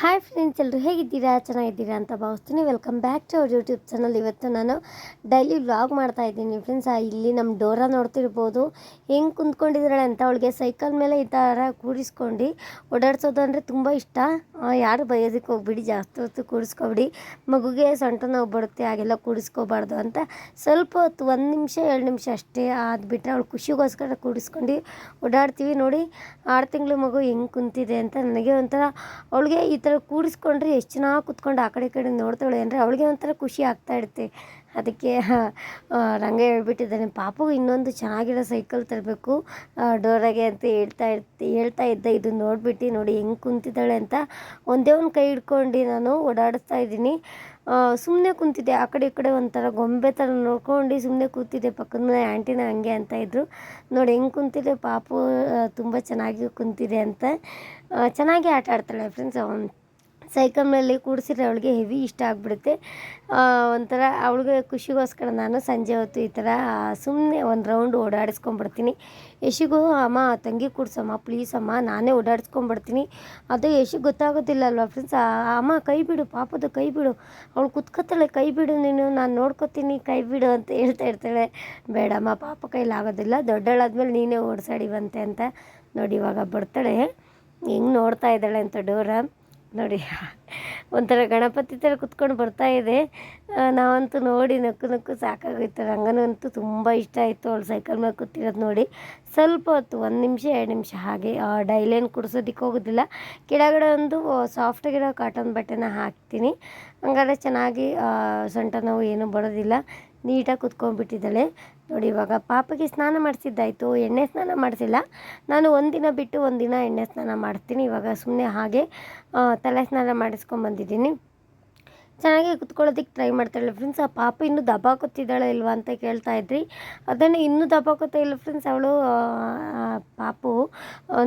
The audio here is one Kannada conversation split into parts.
ಹಾಯ್ ಫ್ರೆಂಡ್ಸ್ ಎಲ್ಲರೂ ಹೇಗಿದ್ದೀರಾ? ಚೆನ್ನಾಗಿದ್ದೀರಾ ಅಂತ ಭಾವಿಸ್ತೀನಿ. Welcome back to our YouTube channel ಇವತ್ತು ನಾನು ಡೈಲಿ ವ್ಲಾಗ್ ಮಾಡ್ತಾ ಇದ್ದೀನಿ ಫ್ರೆಂಡ್ಸ್ ಇಲ್ಲಿ ನಮ್ಮ ಡೋರ ನೋಡ್ತಿರ್ಬೋದು. ಹೆಂಗೆ ಕುಂತ್ಕೊಂಡಿದ್ದಾಳೆ ಅಂತ ಅವಳಿಗೆ ಸೈಕಲ್ ಮೇಲೆ ಈ ಥರ ಕೂಡಿಸ್ಕೊಂಡು ಓಡಾಡ್ಸೋದು ಅಂದರೆ ತುಂಬ ಇಷ್ಟ. ಯಾರು ಬೈಯೋದಕ್ಕೆ ಹೋಗ್ಬಿಡಿ, ಜಾಸ್ತಿ ಹೊತ್ತು ಕೂರಿಸ್ಕೊಬಿಡಿ. ಮಗುಗೆ ಸೊಂಟ ನೋವು ಬರುತ್ತೆ, ಹಾಗೆಲ್ಲ ಕೂಡಿಸ್ಕೋಬಾರ್ದು ಅಂತ ಸ್ವಲ್ಪ ಹೊತ್ತು, ಒಂದು ನಿಮಿಷ, ಎರಡು ನಿಮಿಷ ಅಷ್ಟೇ ಆದ್ಬಿಟ್ರೆ ಅವಳು ಖುಷಿಗೋಸ್ಕರ ಕೂಡಿಸ್ಕೊಂಡು ಓಡಾಡ್ತೀವಿ. ನೋಡಿ, ಆರು ತಿಂಗಳು ಮಗು ಹೆಂಗೆ ಕುಂತಿದೆ ಅಂತ ನನಗೆ ಒಂಥರ ಅವಳಿಗೆ ಈ ಕೂಡಿಸ್ಕೊಂಡ್ರೆ ಎಷ್ಟು ಚೆನ್ನಾಗಿ ಕುತ್ಕೊಂಡು ಆ ಕಡೆ ಈ ಕಡೆ ನೋಡ್ತಾಳೆ ಅಂದರೆ ಅವಳಿಗೆ ಒಂಥರ ಖುಷಿ ಆಗ್ತಾ ಇರುತ್ತೆ. ಅದಕ್ಕೆ ರಂಗ ಹೇಳ್ಬಿಟ್ಟಿದ್ದಾನೆ, ಪಾಪು, ಇನ್ನೊಂದು ಚೆನ್ನಾಗಿರೋ ಸೈಕಲ್ ತರಬೇಕು. ಡೋರಾಗೆ ಅಂತ ಹೇಳ್ತಾ ಇರ್ತಿ, ಹೇಳ್ತಾ ಇದ್ದ, ಇದು ನೋಡಿಬಿಟ್ಟು ನೋಡಿ ಹೆಂಗೆ ಕುಂತಿದ್ದಾಳೆ ಅಂತ. ಒಂದೇ ಒಂದು ಕೈ ಹಿಡ್ಕೊಂಡು ನಾನು ಓಡಾಡಿಸ್ತಾ ಇದ್ದೀನಿ. ಸುಮ್ಮನೆ ಕುಂತಿದ್ದೆ. ಆ ಕಡೆ ಈ ಕಡೆ ಒಂಥರ ಗೊಂಬೆ ಥರ ನೋಡ್ಕೊಂಡು ಸುಮ್ಮನೆ ಕೂತಿದ್ದೆ. ಪಕ್ಕದ ಮನೆ ಆಂಟಿನ ಹಂಗೆ ಅಂತ ಇದ್ದರು ನೋಡಿ ಹೆಂಗೆ ಕುಂತಿದೆ ಪಾಪು ತುಂಬ ಚೆನ್ನಾಗಿ ಕುಂತಿದೆ ಅಂತ. ಚೆನ್ನಾಗಿ ಆಟ ಆಡ್ತಾಳೆ ಫ್ರೆಂಡ್ಸ್ ಸೈಕಲ್ ಮೇಲೆ ಕೂಡಿಸಿದ್ರೆ ಅವಳಿಗೆ ಹೆವಿ ಇಷ್ಟ ಆಗಿಬಿಡುತ್ತೆ. ಒಂಥರ ಅವಳಿಗೆ ಖುಷಿಗೋಸ್ಕರ ನಾನು ಸಂಜೆ ಹೊತ್ತು ಈ ಥರ ಸುಮ್ಮನೆ ಒಂದು ರೌಂಡ್ ಓಡಾಡಿಸ್ಕೊಂಡ್ಬಿಡ್ತೀನಿ. ಯಶಿಗೂ, ಅಮ್ಮ, ತಂಗಿ ಕೂಡ್ಸಮ್ಮ ಪ್ಲೀಸ್ ಅಮ್ಮ, ನಾನೇ ಓಡಾಡಿಸ್ಕೊಂಬಿಡ್ತೀನಿ ಅದು ಯಶಿಗೆ ಗೊತ್ತಾಗೋದಿಲ್ಲ ಅಲ್ವಾ ಫ್ರೆಂಡ್ಸ್ ಅಮ್ಮ, ಕೈ ಬಿಡು, ಪಾಪದ ಕೈ ಬಿಡು. ಅವಳು ಕುತ್ಕೋತಾಳೆ, ಕೈ ಬಿಡು ನೀನು, ನಾನು ನೋಡ್ಕೋತೀನಿ, ಕೈ ಬಿಡು ಅಂತ ಹೇಳ್ತಾ ಇರ್ತಾಳೆ ಬೇಡಮ್ಮ, ಪಾಪ ಕೈಲಿ ಆಗೋದಿಲ್ಲ ದೊಡ್ಡಳಾದ್ಮೇಲೆ ನೀನೇ ಓಡಿಸಾಡಿವಂತೆ ಅಂತ ನೋಡಿ ಇವಾಗ ಬರ್ತಾಳೆ. ಹೆಂಗೆ ನೋಡ್ತಾ ಇದ್ದಾಳೆ ಅಂತ ಡೋರ. ನೋಡಿ, ಒಂಥರ ಗಣಪತಿ ಥರ ಕುತ್ಕೊಂಡು ಬರ್ತಾ ಇದೆ. ನಾವಂತೂ ನೋಡಿ, ನಕ್ಕು ನಕ್ಕು ಸಾಕಾಗೋಯ್ತು. ರಂಗನಂತೂ ತುಂಬ ಇಷ್ಟ ಆಯಿತು ಅವಳು ಸೈಕಲ್ ಮೇಲೆ ಕೂತಿರೋದು ನೋಡಿ. ಸ್ವಲ್ಪ ಹೊತ್ತು, ಒಂದು ನಿಮಿಷ, ಎರಡು ನಿಮಿಷ ಹಾಗೆ ಡೈಲೈನ್ ಕುಡಿಸೋದಿಕ್ಕೆ ಹೋಗೋದಿಲ್ಲ. ಕೆಳಗಡೆ ಒಂದು ಸಾಫ್ಟಾಗಿರೋ ಕಾಟನ್ ಬಟ್ಟೆನ ಹಾಕ್ತೀನಿ. ಹಂಗಾದ್ರೆ ಚೆನ್ನಾಗಿ ಸೊಂಟ ನೋವು ಏನೂ ಬರೋದಿಲ್ಲ. ನೀಟಾಗಿ ಕುತ್ಕೊಂಡ್ಬಿಟ್ಟಿದ್ದಾಳೆ. ನೋಡಿ, ಇವಾಗ ಪಾಪಗೆ ಸ್ನಾನ ಮಾಡಿಸಿದ್ದಾಯಿತು, ಎಣ್ಣೆ ಸ್ನಾನ ಮಾಡಿಸಿಲ್ಲ. ನಾನು ಒಂದಿನ ಬಿಟ್ಟು ಒಂದಿನ ಎಣ್ಣೆ ಸ್ನಾನ ಮಾಡ್ತೀನಿ. ಇವಾಗ ಸುಮ್ಮನೆ ಹಾಗೆ ತಲೆ ಸ್ನಾನ ಮಾಡಿಸ್ಕೊಂಬಂದಿದ್ದೀನಿ ಚೆನ್ನಾಗಿ ಕುತ್ಕೊಳ್ಳೋದಕ್ಕೆ ಟ್ರೈ ಮಾಡ್ತಾಳೆ ಫ್ರೆಂಡ್ಸ್ ಆ ಪಾಪ ಇನ್ನೂ ದಬಾಕೋತಿದ್ದಾಳೆ ಇಲ್ವಾ ಅಂತ ಕೇಳ್ತಾ ಇದ್ರಿ. ಅದನ್ನು ಇನ್ನೂ ದಬಾಕೋತಾ ಇಲ್ಲ ಫ್ರೆಂಡ್ಸ್ ಅವಳು ಪಾಪು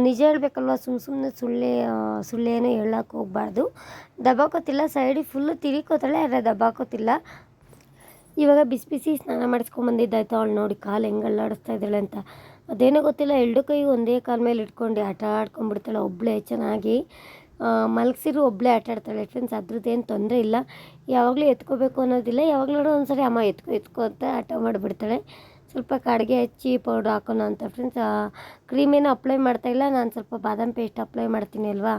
ನಿಜ ಹೇಳ್ಬೇಕಲ್ವ? ಸುಮ್ಮ ಸುಮ್ಮನೆ ಸುಳ್ಳೆ ಸುಳ್ಳೇನೂ ಹೇಳಕ್ಕೆ ಹೋಗ್ಬಾರ್ದು. ದಬಾಕೋತಿಲ್ಲ ಸೈಡಿಗೆ ಫುಲ್ಲು ತಿರಿಕೋತಾಳೆ ಆದರೆ ದಬಾಕೋತಿಲ್ಲ ಇವಾಗ ಬಿಸಿ ಬಿಸಿ ಸ್ನಾನ ಮಾಡಿಸ್ಕೊಂಬಂದಿದ್ದಾಯ್ತು ಅವಳು ನೋಡಿ ಕಾಲು ಹೆಂಗೆ ಅಲ್ಲಾಡಿಸ್ತಾ ಇದ್ದಾಳೆ ಅಂತ. ಅದೇನೋ ಗೊತ್ತಿಲ್ಲ, ಎರಡು ಕೈ ಒಂದೇ ಕಾಲ ಮೇಲೆ ಇಟ್ಕೊಂಡು ಆಟ ಆಡ್ಕೊಂಡ್ಬಿಡ್ತಾಳೆ ಒಬ್ಬಳೇ ಚೆನ್ನಾಗಿ. ಮಲಗಿಸಿರು ಒಬ್ಬಳೇ ಆಟ ಆಡ್ತಾಳೆ. ಫ್ರೆಂಡ್ಸ್ ಅದ್ರದ್ದೇನು ತೊಂದರೆ ಇಲ್ಲ. ಯಾವಾಗಲೂ ಎತ್ಕೋಬೇಕು ಅನ್ನೋದಿಲ್ಲ. ಯಾವಾಗಲೂ ಒಂದ್ಸರಿ ಅಮ್ಮ ಎತ್ಕೊ ಎತ್ಕೊ ಅಂತ ಆಟ ಮಾಡಿಬಿಡ್ತಾಳೆ. ಸ್ವಲ್ಪ ಕಾಡಿಗೆ ಹಚ್ಚಿ ಪೌಡ್ರ್ ಹಾಕೋಣ ಅಂತ ಫ್ರೆಂಡ್ಸ್ ಕ್ರೀಮೇನು ಅಪ್ಲೈ ಮಾಡ್ತಾಯಿಲ್ಲ ನಾನು ಸ್ವಲ್ಪ ಬಾದಾಮ್ ಪೇಸ್ಟ್ ಅಪ್ಲೈ ಮಾಡ್ತೀನಿ ಅಲ್ವಾ?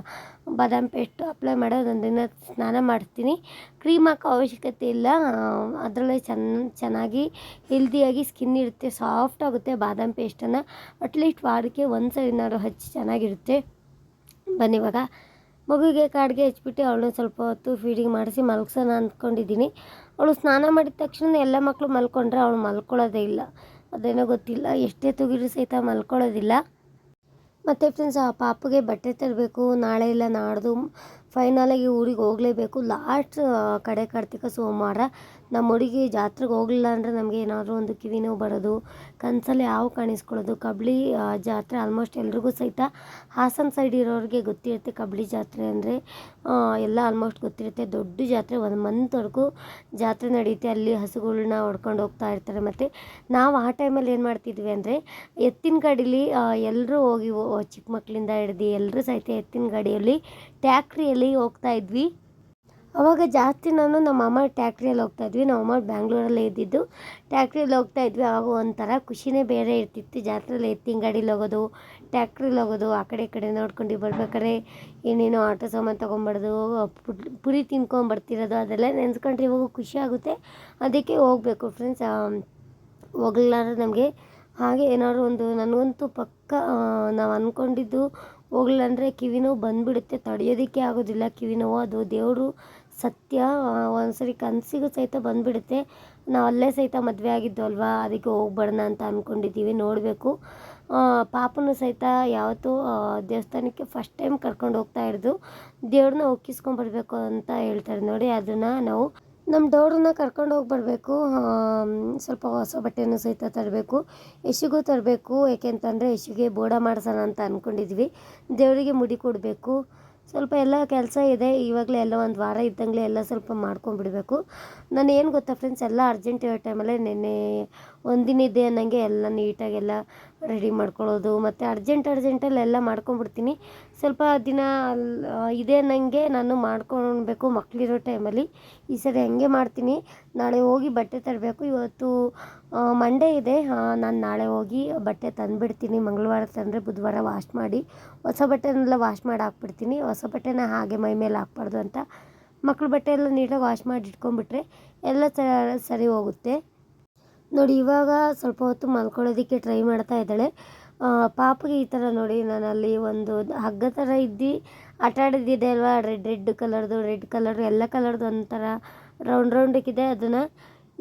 ಬಾದಾಮ್ ಪೇಸ್ಟ್ ಅಪ್ಲೈ ಮಾಡೋದು ಒಂದಿನ ಸ್ನಾನ ಮಾಡಿಸ್ತೀನಿ ಕ್ರೀಮ್ ಹಾಕೋ ಅವಶ್ಯಕತೆ ಇಲ್ಲ. ಅದರಲ್ಲೇ ಚೆನ್ನ ಚೆನ್ನಾಗಿ ಹೆಲ್ದಿಯಾಗಿ ಸ್ಕಿನ್ ಇರುತ್ತೆ ಸಾಫ್ಟ್ ಆಗುತ್ತೆ ಬಾದಾಮ್ ಪೇಸ್ಟನ್ನು ಅಟ್ಲೀಸ್ಟ್ ವಾರಕ್ಕೆ ಒಂದು ಸರಿನಾದ್ರು ಹಚ್ಚಿ ಚೆನ್ನಾಗಿರುತ್ತೆ. ಬನ್ನಿ ಇವಾಗ. ಮಗುವಿಗೆ ಕಾಡಿಗೆ ಹಚ್ಬಿಟ್ಟು ಅವಳನ್ನ ಸ್ವಲ್ಪ ಹೊತ್ತು ಫೀಡಿಂಗ್ ಮಾಡಿಸಿ ಮಲಗ್ಸೋಣ ಅಂದ್ಕೊಂಡಿದ್ದೀನಿ. ಅವಳು ಸ್ನಾನ ಮಾಡಿದ ತಕ್ಷಣ ಎಲ್ಲ ಮಕ್ಕಳು ಮಲ್ಕೊಂಡ್ರೆ ಅವಳು ಮಲ್ಕೊಳ್ಳೋದೇ ಇಲ್ಲ. ಅದೇನೋ ಗೊತ್ತಿಲ್ಲ. ಎಷ್ಟೇ ತುಗಿರು ಸಹಿತ ಮಲ್ಕೊಳ್ಳೋದಿಲ್ಲ. ಮತ್ತು ಫ್ರೆಂಡ್ಸ್ ಆ ಪಾಪಗೆ ಬಟ್ಟೆ ತರಬೇಕು, ನಾಳೆ ಇಲ್ಲ, ನಾಡ್ದು ಫೈನಲಾಗಿ ಊರಿಗೆ ಹೋಗಲೇಬೇಕು. ಲಾಸ್ಟ್ ಕಡೆ ಕಾರ್ತಿಕ ಸೋಮವಾರ ನಮ್ಮ ಹುಡುಗಿ ಜಾತ್ರೆಗೆ ಹೋಗಲಿಲ್ಲ ಅಂದರೆ ನಮಗೆ ಏನಾದರೂ ಒಂದು ಕಿವಿ ನೋವು ಬರೋದು, ಕನಸಲ್ಲಿ ಹಾವು ಕಾಣಿಸ್ಕೊಳ್ಳೋದು. ಕಬಡ್ಡಿ ಜಾತ್ರೆ ಆಲ್ಮೋಸ್ಟ್ ಎಲ್ರಿಗೂ ಸಹಿತ ಹಾಸನ ಸೈಡ್ ಇರೋರಿಗೆ ಗೊತ್ತಿರುತ್ತೆ ಕಬಡ್ಡಿ ಜಾತ್ರೆ ಅಂದರೆ ಎಲ್ಲ ಆಲ್ಮೋಸ್ಟ್ ಗೊತ್ತಿರುತ್ತೆ. ದೊಡ್ಡ ಜಾತ್ರೆ ಒಂದು ಮಂತ್ವರೆಗೂ ಜಾತ್ರೆ ನಡೆಯುತ್ತೆ ಅಲ್ಲಿ ಹಸುಗಳನ್ನ ಹೊಡ್ಕೊಂಡು ಹೋಗ್ತಾ ಇರ್ತಾರೆ. ಮತ್ತು ನಾವು ಆ ಟೈಮಲ್ಲಿ ಏನು ಮಾಡ್ತಿದ್ವಿ ಅಂದರೆ, ಎತ್ತಿನ ಗಾಡೀಲಿ ಎಲ್ಲರೂ ಹೋಗಿ ಚಿಕ್ಕ ಮಕ್ಕಳಿಂದ ಹಿಡ್ದು ಎಲ್ಲರೂ ಸಹಿತ ಎತ್ತಿನ ಗಾಡಿಯಲ್ಲಿ ಟ್ಯಾಕ್ಟ್ರಿಯಲ್ಲಿ ಹೋಗ್ತಾ ಇದ್ವಿ. ಅವಾಗ ಜಾಸ್ತಿ ನಾನು ನಮ್ಮ ಅಮ್ಮ ಟ್ಯಾಕ್ಟ್ರಿಯಲ್ಲಿ ಹೋಗ್ತಾಯಿದ್ವಿ ನಮ್ಮ ಅಮ್ಮ ಬ್ಯಾಂಗ್ಳೂರಲ್ಲೇ ಇದ್ದಿದ್ದು. ಟ್ಯಾಕ್ಟ್ರಿಯಲ್ಲಿ ಹೋಗ್ತಾಯಿದ್ವಿ ಆವಾಗ ಒಂಥರ ಖುಷಿನೇ ಬೇರೆ ಇರ್ತಿತ್ತು. ಜಾತ್ರೆಯಲ್ಲಿ ಎತ್ತಿನ ಗಾಡೀಲಿ ಹೋಗೋದು, ಟ್ಯಾಕ್ಟ್ರಿಲಿ ಹೋಗೋದು, ಆ ಕಡೆ ಕಡೆ ನೋಡ್ಕೊಂಡು ಬರ್ಬೇಕಾದ್ರೆ ಏನೇನೋ ಆಟೋ ಸಾಮಾನು ತೊಗೊಂಬಾರ್ದು ಪುರಿ ತಿನ್ಕೊಂಡು ಬರ್ತಿರೋದು ಅದೆಲ್ಲ ನೆನೆಸ್ಕೊಂಡ್ರೆ ಇವಾಗ ಖುಷಿ ಆಗುತ್ತೆ. ಅದಕ್ಕೆ ಹೋಗಬೇಕು ಫ್ರೆಂಡ್ಸ್ ಹೋಗ್ಲಾರ ನಮಗೆ. ಹಾಗೆ ಏನಾದ್ರು ಒಂದು ನನಗಂತೂ ಪಕ್ಕ ನಾವು ಅಂದ್ಕೊಂಡಿದ್ದು ಹೋಗ್ಲಿಲ್ಲ ಅಂದರೆ ಕಿವಿ ನೋವು ಬಂದುಬಿಡುತ್ತೆ. ತಡೆಯೋದಕ್ಕೆ ಆಗೋದಿಲ್ಲ ಕಿವಿ ನೋವು. ಅದು ದೇವರು ಸತ್ಯ ಒಂದ್ಸರಿ ಕನಸಿಗೂ ಸಹಿತ ಬಂದುಬಿಡುತ್ತೆ. ನಾವು ಅಲ್ಲೇ ಸಹಿತ ಮದುವೆ ಆಗಿದ್ದು ಅಲ್ವಾ? ಅದಕ್ಕೆ ಹೋಗ್ಬಾರ್ದ ಅಂತ ಅಂದ್ಕೊಂಡಿದ್ದೀವಿ ನೋಡಬೇಕು. ಪಾಪನೂ ಸಹಿತ ಯಾವತ್ತೂ ದೇವಸ್ಥಾನಕ್ಕೆ ಫಸ್ಟ್ ಟೈಮ್ ಕರ್ಕೊಂಡು ಹೋಗ್ತಾ ಇರೋದು. ದೇವ್ರನ್ನ ಒಕ್ಕಿಸ್ಕೊಂಬರ್ಬೇಕು ಅಂತ ಹೇಳ್ತಾರೆ ನೋಡಿ, ಅದನ್ನು ನಾವು ನಮ್ಮ ಡೋರನ್ನ ಕರ್ಕೊಂಡು ಹೋಗಿ ಬರಬೇಕು ಸ್ವಲ್ಪ ಹೊಸ ಬಟ್ಟೆನೂ ಸಹಿತ ತರಬೇಕು. ಯಶಿಗೂ ತರಬೇಕು, ಏಕೆಂತಂದರೆ ಯಶಿಗೆ ಬೋಡ ಮಾಡಿಸೋಣ ಅಂತ ಅಂದ್ಕೊಂಡಿದ್ವಿ ದೇವರಿಗೆ ಮುಡಿ ಕೊಡಬೇಕು. ಸ್ವಲ್ಪ ಎಲ್ಲ ಕೆಲಸ ಇದೆ. ಇವಾಗಲೇ ಎಲ್ಲ ಒಂದು ವಾರ ಇದ್ದಂಗೆ ಎಲ್ಲ ಸ್ವಲ್ಪ ಮಾಡ್ಕೊಂಡ್ಬಿಡ್ಬೇಕು. ನಾನು ಏನು ಗೊತ್ತಾ ಫ್ರೆಂಡ್ಸ್ ಎಲ್ಲ ಅರ್ಜೆಂಟ್ ಇರೋ ಟೈಮಲ್ಲೇ ನೆನ್ನೆ ಒಂದಿನ ಇದೆ ಅನ್ನಂಗೆ ಎಲ್ಲ ನೀಟಾಗೆಲ್ಲ ರೆಡಿ ಮಾಡ್ಕೊಳ್ಳೋದು. ಮತ್ತು ಅರ್ಜೆಂಟ್ ಅರ್ಜೆಂಟಲ್ಲಿ ಎಲ್ಲ ಮಾಡ್ಕೊಂಡ್ಬಿಡ್ತೀನಿ. ಸ್ವಲ್ಪ ದಿನ ಅಲ್ಲಿ ಇದೆ ಅನ್ನಂಗೆ ನಾನು ಮಾಡ್ಕೊಳ್ಬೇಕು ಮಕ್ಕಳಿರೋ ಟೈಮಲ್ಲಿ ಈ ಸರಿ ಹಂಗೆ ಮಾಡ್ತೀನಿ. ನಾಳೆ ಹೋಗಿ ಬಟ್ಟೆ ತರಬೇಕು. ಇವತ್ತು ಮಂಡೇ ಇದೆ. ನಾನು ನಾಳೆ ಹೋಗಿ ಬಟ್ಟೆ ತಂದುಬಿಡ್ತೀನಿ. ಮಂಗಳವಾರ ತಂದರೆ ಬುಧವಾರ ವಾಶ್ ಮಾಡಿ. ಹೊಸ ಬಟ್ಟೆನೆಲ್ಲ ವಾಶ್ ಮಾಡಿ ಹಾಕ್ಬಿಡ್ತೀನಿ. ಹೊಸ ಬಟ್ಟೆನ ಹಾಗೆ ಮೈ ಮೇಲೆ ಹಾಕ್ಬಾರ್ದು ಅಂತ. ಮಕ್ಳ ಬಟ್ಟೆ ಎಲ್ಲ ನೀಟಾಗಿ ವಾಶ್ ಮಾಡಿ ಇಟ್ಕೊಂಡ್ಬಿಟ್ರೆ ಎಲ್ಲ ಸರಿ ಹೋಗುತ್ತೆ. ನೋಡಿ, ಇವಾಗ ಸ್ವಲ್ಪ ಹೊತ್ತು ಮಲ್ಕೊಳ್ಳೋದಕ್ಕೆ ಟ್ರೈ ಮಾಡ್ತಾ ಇದ್ದಾಳೆ. ಪಾಪಗೆ ಈ ಥರ ನೋಡಿ ನಾನು ಅಲ್ಲಿ ಒಂದು ಹಗ್ಗ ಥರ ಇದ್ದು, ಆಟ ಆಡಿದ್ದಿದೆ ಅಲ್ವಾ? ರೆಡ್ ರೆಡ್ ಕಲರ್ದು ರೆಡ್ ಕಲರ್ ಎಲ್ಲ ಕಲರ್ದು ಒಂಥರ ರೌಂಡ್ ರೌಂಡಕ್ಕಿದೆ ಅದನ್ನು.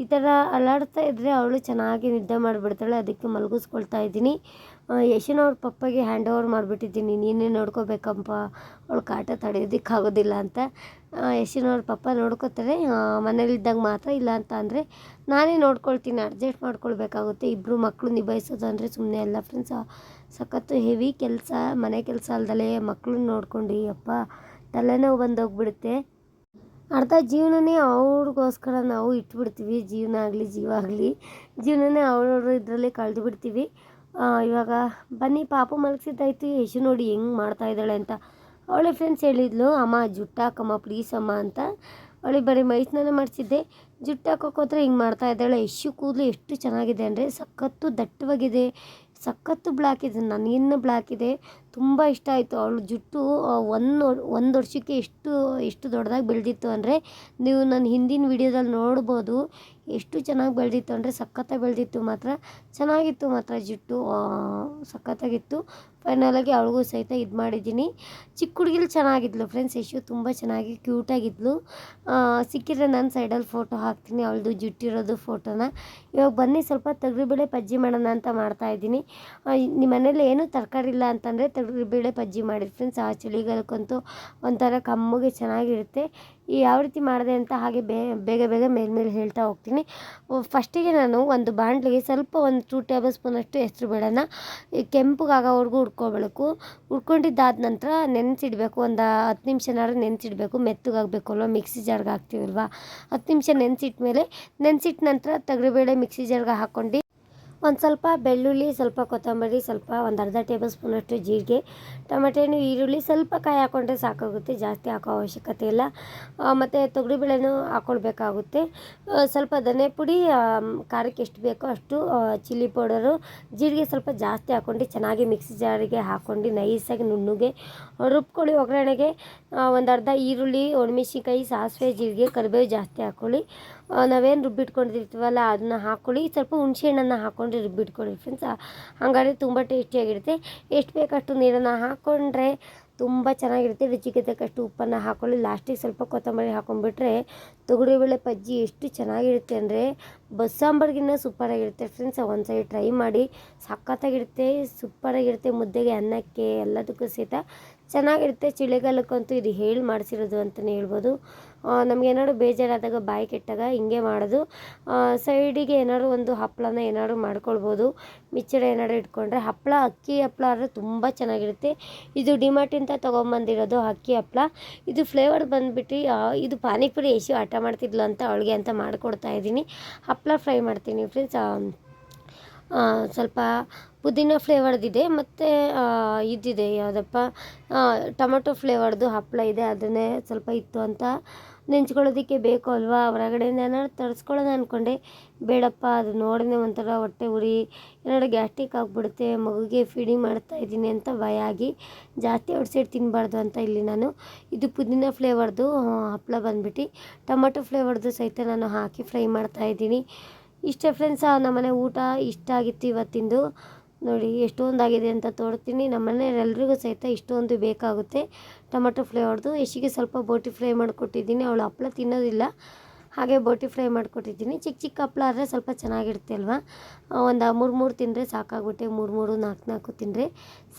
ಈ ಥರ ಅಲ್ಲಾಡ್ತಾ ಇದ್ದರೆ ಅವಳು ಚೆನ್ನಾಗಿ ನಿದ್ದೆ ಮಾಡಿಬಿಡ್ತಾಳೆ, ಅದಕ್ಕೆ ಮಲಗಿಸ್ಕೊಳ್ತಾ ಇದ್ದೀನಿ. ಯಶನ ಅವ್ರ ಪಪ್ಪಗೆ ಹ್ಯಾಂಡ್ ಓವರ್ ಮಾಡಿಬಿಟ್ಟಿದ್ದೀನಿ. ನೀನೇ ನೋಡ್ಕೋಬೇಕಪ್ಪ ಅವಳು ಕಾಟ ತಡೆಯೋದಕ್ಕಾಗೋದಿಲ್ಲ ಅಂತ. ಆ, ಯಶನ ಅವ್ರ ಪಪ್ಪ ನೋಡ್ಕೋತಾರೆ. ಮನೇಲಿದ್ದಾಗ ಮಾತ್ರ ಇಲ್ಲ ಅಂತ ಅಂದರೆ ನಾನೇ ನೋಡ್ಕೊಳ್ತೀನಿ ಅಡ್ಜಸ್ಟ್ ಮಾಡ್ಕೊಳ್ಬೇಕಾಗುತ್ತೆ. ಇಬ್ಬರು ಮಕ್ಕಳು ನಿಭಾಯಿಸೋದು ಅಂದರೆ ಸುಮ್ಮನೆ ಅಲ್ಲ ಫ್ರೆಂಡ್ಸ್ ಸಖತ್ತು ಹೆವಿ ಕೆಲಸ ಮನೆ ಕೆಲಸ ಅಲ್ದಲೇ ಮಕ್ಕಳನ್ನ ನೋಡ್ಕೊಂಡು ಅಪ್ಪ. ತಲೆನೋವು ಬಂದೋಗ್ಬಿಡುತ್ತೆ. ಅರ್ಧ ಜೀವನನೇ ಅವ್ರಿಗೋಸ್ಕರ ನಾವು ಇಟ್ಬಿಡ್ತೀವಿ. ಜೀವನ ಆಗಲಿ ಜೀವ ಆಗಲಿ. ಜೀವನನೇ ಅವ್ರವ್ರ ಇದರಲ್ಲಿ ಕಳೆದು ಬಿಡ್ತೀವಿ ಇವಾಗ ಬನ್ನಿ ಪಾಪು ಮಲಗಿಸಿದ್ದಾಯ್ತು. ಯಶು ನೋಡಿ ಹೆಂಗೆ ಮಾಡ್ತಾ ಇದ್ದಾಳೆ ಅಂತ ಅವಳೆ ಫ್ರೆಂಡ್ಸ್ ಹೇಳಿದ್ಲು, ಅಮ್ಮ ಜುಟ್ಟಾಕಮ್ಮ ಪ್ಲೀಸ್ ಅಮ್ಮ ಅಂತ. ಅವಳಿಗೆ ಬರೀ ಮೈ ಮಾಡಿಸಿದ್ದೆ. ಜುಟ್ಟು ಹಿಂಗೆ ಮಾಡ್ತಾ ಇದ್ದಾಳೆ. ಎಷ್ಟು ಕೂದಲು ಎಷ್ಟು ಚೆನ್ನಾಗಿದೆ ಅಂದರೆ ಸಖತ್ತು ದಟ್ಟವಾಗಿದೆ. ಸಖತ್ತು ಬ್ಲ್ಯಾಕ್ ಇದೆ. ನನಗಿನ್ನ ಬ್ಲ್ಯಾಕ್ ಇದೆ. ತುಂಬ ಇಷ್ಟ ಆಯಿತು. ಅವಳು ಜುಟ್ಟು ಒಂದು ಒಂದು ವರ್ಷಕ್ಕೆ ಎಷ್ಟು ಎಷ್ಟು ದೊಡ್ಡದಾಗಿ ಬೆಳೆದಿತ್ತು ಅಂದರೆ ನೀವು ನನ್ನ ಹಿಂದಿನ ವಿಡಿಯೋದಲ್ಲಿ ನೋಡ್ಬೋದು. ಎಷ್ಟು ಚೆನ್ನಾಗಿ ಬೆಳೆದಿತ್ತು ಅಂದರೆ ಸಖತ್ತಾಗಿ ಬೆಳೆದಿತ್ತು ಮಾತ್ರ. ಚೆನ್ನಾಗಿತ್ತು ಮಾತ್ರ ಜುಟ್ಟು ಸಖತ್ತಾಗಿತ್ತು. ಫೈನಲಾಗಿ ಅವಳಿಗೂ ಸಹಿತ ಇದು ಮಾಡಿದ್ದೀನಿ. ಚಿಕ್ಕ ಹುಡುಗಿಲಿ ಚೆನ್ನಾಗಿದ್ಲು ಫ್ರೆಂಡ್ಸ್ ಯಶು ತುಂಬ ಚೆನ್ನಾಗಿ ಕ್ಯೂಟಾಗಿದ್ಲು ಸಿಕ್ಕಿದ್ರೆ ನಾನು ಸೈಡಲ್ಲಿ ಫೋಟೋ ಹಾಕ್ತೀನಿ, ಅವಳದು ಜುಟ್ಟಿರೋದು ಫೋಟೋನ ಇವಾಗ ಬನ್ನಿ, ಸ್ವಲ್ಪ ತೊಗರಿಬೇಳೆ ಪಜ್ಜಿ ಮಾಡೋಣ ಅಂತ ಮಾಡ್ತಾಯಿದ್ದೀನಿ ನಿಮ್ಮ ಮನೇಲಿ ಏನೂ ತರಕಾರಿ ಇಲ್ಲ ಅಂತಂದರೆ ತೊಗರಿಬೇಳೆ ಪಜ್ಜಿ ಮಾಡಿರ್ತೀನಿ ಆ ಚಳಿಗಾಲಕ್ಕಂತೂ ಒಂಥರ ಕಮ್ಮಗೆ ಚೆನ್ನಾಗಿರುತ್ತೆ. ಈ ಯಾವ ರೀತಿ ಮಾಡಿದೆ ಅಂತ ಹಾಗೆ ಬೇಗ ಬೇಗ ಮೇಲ್ಮೇಲೆ ಹೇಳ್ತಾ ಹೋಗ್ತೀನಿ. ಫಸ್ಟಿಗೆ ನಾನು ಒಂದು ಬಾಣಲಿಗೆ ಸ್ವಲ್ಪ ಒಂದು ಟೂ ಟೇಬಲ್ ಸ್ಪೂನಷ್ಟು ಹೆಸರು ಬೇಳೆನ ಕೆಂಪಗಾಗೋವರೆಗೂ ಹುರ್ಕೊಬೇಕು ಹುರ್ಕೊಂಡಿದ್ದಾದ ನಂತರ ನೆನೆಸಿಡಬೇಕು, ಒಂದು ಹತ್ತು ನಿಮಿಷನಾದ್ರೂ ನೆನೆಸಿಡಬೇಕು. ಮೆತ್ತಗಾಗಬೇಕು ಅಲ್ವಾ, ಮಿಕ್ಸಿ ಜಾರ್ಗೆ ಹಾಕ್ತೀವಲ್ವ? ಹತ್ತು ನಿಮಿಷ ನೆನೆಸಿಟ್ಮೇಲೆ, ನೆನೆಸಿಟ್ಟ ನಂತರ ತೊಗರಿಬೇಳೆ ಮಿಕ್ಸಿ ಜಾರ್ಗೆ ಹಾಕ್ಕೊಂಡು ಒಂದು ಸ್ವಲ್ಪ ಬೆಳ್ಳುಳ್ಳಿ, ಸ್ವಲ್ಪ ಕೊತ್ತಂಬರಿ, ಸ್ವಲ್ಪ ಒಂದು ಅರ್ಧ ಟೇಬಲ್ ಸ್ಪೂನಷ್ಟು ಜೀರಿಗೆ ಟೊಮೆಟೊ ಈರುಳ್ಳಿ ಸ್ವಲ್ಪ ಕಾಯಿ ಹಾಕ್ಕೊಂಡ್ರೆ ಸಾಕಾಗುತ್ತೆ, ಜಾಸ್ತಿ ಹಾಕೋ ಅವಶ್ಯಕತೆ ಇಲ್ಲ. ಮತ್ತು ತೊಗರಿಬೇಳೆನೂ ಹಾಕ್ಕೊಳ್ಬೇಕಾಗುತ್ತೆ ಸ್ವಲ್ಪ ಧನೆ ಪುಡಿ ಖಾರಕ್ಕೆ ಎಷ್ಟು ಬೇಕೋ ಅಷ್ಟು ಚಿಲ್ಲಿ ಪೌಡರು, ಜೀರಿಗೆ ಸ್ವಲ್ಪ ಜಾಸ್ತಿ ಹಾಕ್ಕೊಂಡು ಚೆನ್ನಾಗಿ ಮಿಕ್ಸಿ ಜಾರಿಗೆ ಹಾಕ್ಕೊಂಡು ನೈಸಾಗಿ ನುಣ್ಣುಗೆ ರುಬ್ಕೊಳ್ಳಿ ಒಗ್ಗರಣೆಗೆ. ಒಂದು ಅರ್ಧ ಈರುಳ್ಳಿ, ಒಣಮೆಣ್ಸಿನ್ಕಾಯಿ, ಸಾಸಿವೆ, ಜೀರಿಗೆ, ಕರಿಬೇವು ಜಾಸ್ತಿ ಹಾಕ್ಕೊಳ್ಳಿ ನಾವೇನು ರುಬ್ಬಿಟ್ಕೊಂಡಿರ್ತೀವಲ್ಲ ಅದನ್ನ ಹಾಕ್ಕೊಳ್ಳಿ ಸ್ವಲ್ಪ ಹುಣಸೆ ಹಣ್ಣನ್ನು ಹಾಕ್ಕೊಂಡು ರುಬ್ಬಿಟ್ಕೊಳ್ಳಿ ಫ್ರೆಂಡ್ಸ್ ಹಂಗಾದ್ರೆ ತುಂಬ ಟೇಸ್ಟಿಯಾಗಿರುತ್ತೆ ಎಷ್ಟು ಬೇಕಷ್ಟು ನೀರನ್ನು ಹಾಕ್ಕೊಂಡ್ರೆ ತುಂಬ ಚೆನ್ನಾಗಿರುತ್ತೆ. ರುಚಿಗೆ ತಕ್ಕಷ್ಟು ಉಪ್ಪನ್ನು ಹಾಕ್ಕೊಳ್ಳಿ ಲಾಸ್ಟಿಗೆ ಸ್ವಲ್ಪ ಕೊತ್ತಂಬರಿ ಹಾಕೊಂಡ್ಬಿಟ್ರೆ, ತೊಗರಿಬೇಳೆ ಪಜ್ಜಿ ಎಷ್ಟು ಚೆನ್ನಾಗಿರುತ್ತೆ ಅಂದರೆ ಬಸ್ಸಾಂಬಾರ್ಗಿನ್ನ ಸೂಪರಾಗಿರುತ್ತೆ ಫ್ರೆಂಡ್ಸ್ ಒಂದು ಸರಿ ಟ್ರೈ ಮಾಡಿ, ಸಖತ್ತಾಗಿರುತ್ತೆ ಸೂಪರಾಗಿರುತ್ತೆ ಮುದ್ದೆಗೆ ಅನ್ನಕ್ಕೆ ಎಲ್ಲದಕ್ಕೂ ಸಹಿತ ಚೆನ್ನಾಗಿರುತ್ತೆ. ಚಳಿಗಾಲಕ್ಕಂತೂ ಇದು ಹೇಳಿ ಮಾಡಿಸಿರೋದು ಅಂತಲೇ ಹೇಳ್ಬೋದು. ನಮಗೇನಾದ್ರು ಬೇಜಾರಾದಾಗ, ಬಾಯಿ ಕೆಟ್ಟಾಗ ಹಿಂಗೆ ಮಾಡೋದು. ಸೈಡಿಗೆ ಏನಾದ್ರು ಒಂದು ಹಪ್ಪಳನ ಏನಾದ್ರು ಮಾಡ್ಕೊಳ್ಬೋದು. ಮಿಚ್ಚಡ ಏನಾದ್ರು ಇಟ್ಕೊಂಡ್ರೆ ಹಪ್ಪಳ, ಅಕ್ಕಿ ಹಪ್ಪಳ ಆದರೆ ತುಂಬ ಚೆನ್ನಾಗಿರುತ್ತೆ. ಇದು ಡಿಮಾರ್ಟಿಂದ ತೊಗೊಂಬಂದಿರೋದು ಅಕ್ಕಿ ಹಪ್ಪಳ. ಇದು ಫ್ಲೇವರ್ ಬಂದುಬಿಟ್ಟು ಇದು ಪಾನಿಪುರಿ ಎಷ್ಟು ಆಟ ಮಾಡ್ತಿದ್ಲು ಅಂತ ಅವಳಿಗೆ ಅಂತ ಮಾಡಿಕೊಡ್ತಾ ಇದ್ದೀನಿ. ಹಪ್ಪಳ ಫ್ರೈ ಮಾಡ್ತೀನಿ ಫ್ರೆಂಡ್ಸ್. ಸ್ವಲ್ಪ ಪುದೀನ ಫ್ಲೇವರ್ದಿದೆ ಮತ್ತು ಇದಿದೆ ಯಾವುದಪ್ಪ ಟೊಮೊಟೊ ಫ್ಲೇವರ್ದು ಹಪ್ಪಳ ಇದೆ ಅದನ್ನೇ ಸ್ವಲ್ಪ ಇತ್ತು ಅಂತ ನೆಂಚ್ಕೊಳ್ಳೋದಕ್ಕೆ ಬೇಕು ಅಲ್ವಾ? ಹೊರಗಡೆಯಿಂದ ಏನಾದ್ರು ತರಿಸ್ಕೊಳ್ಳೋಣ ಅಂದ್ಕೊಂಡೆ ಬೇಡಪ್ಪ, ಅದು ನೋಡಿದ್ರೆ ಒಂಥರ ಹೊಟ್ಟೆ ಉರಿ. ಏನಾದ್ರು ಗ್ಯಾಸ್ಟ್ರಿಕ್ ಆಗಿಬಿಡುತ್ತೆ. ಮಗುಗೆ ಫೀಡಿಂಗ್ ಮಾಡ್ತಾ ಇದ್ದೀನಿ ಅಂತ ಭಯ ಆಗಿ ಜಾಸ್ತಿ ಔಟ್ಸೈಡ್ ತಿನ್ನಬಾರ್ದು ಅಂತ ಇಲ್ಲಿ ನಾನು. ಇದು ಪುದೀನ ಫ್ಲೇವರ್ದು ಹಪ್ಪಳ ಬಂದ್ಬಿಟ್ಟು. ಟೊಮೊಟೊ ಫ್ಲೇವರ್ದು ಸಹಿತ ನಾನು ಹಾಕಿ ಫ್ರೈ ಮಾಡ್ತಾ ಇದ್ದೀನಿ. ಇಷ್ಟೇ ಫ್ರೆಂಡ್ಸ್ ನಮ್ಮನೆ ಊಟ ಇಷ್ಟ ಆಗಿತ್ತು ಇವತ್ತಿಂದು. ನೋಡಿ ಎಷ್ಟೊಂದಾಗಿದೆ ಅಂತ ತೋರ್ತೀನಿ. ನಮ್ಮ ಮನೆಯವರೆಲ್ರಿಗೂ ಸಹಿತ ಇಷ್ಟೊಂದು ಬೇಕಾಗುತ್ತೆ ಟೊಮೆಟೊ ಫ್ಲೇವರ್ದು ಯಶಿಗೆ ಸ್ವಲ್ಪ ಬೋಟಿ ಫ್ರೈ ಮಾಡಿಕೊಟ್ಟಿದ್ದೀನಿ. ಅವಳು ಹಪ್ಪಳ ತಿನ್ನೋದಿಲ್ಲ. ಹಾಗೆ ಬೋಟಿ ಫ್ರೈ ಮಾಡಿಕೊಟ್ಟಿದ್ದೀನಿ. ಚಿಕ್ಕ ಚಿಕ್ಕ ಹಪ್ಪಳ ಆದರೆ ಸ್ವಲ್ಪ ಚೆನ್ನಾಗಿರುತ್ತೆ ಅಲ್ವಾ? ಒಂದು ಮೂರು ಮೂರು ತಿಂದರೆ ಸಾಕಾಗುತ್ತೆ ಮೂರು ಮೂರು, ನಾಲ್ಕು ನಾಲ್ಕು ತಿಂದರೆ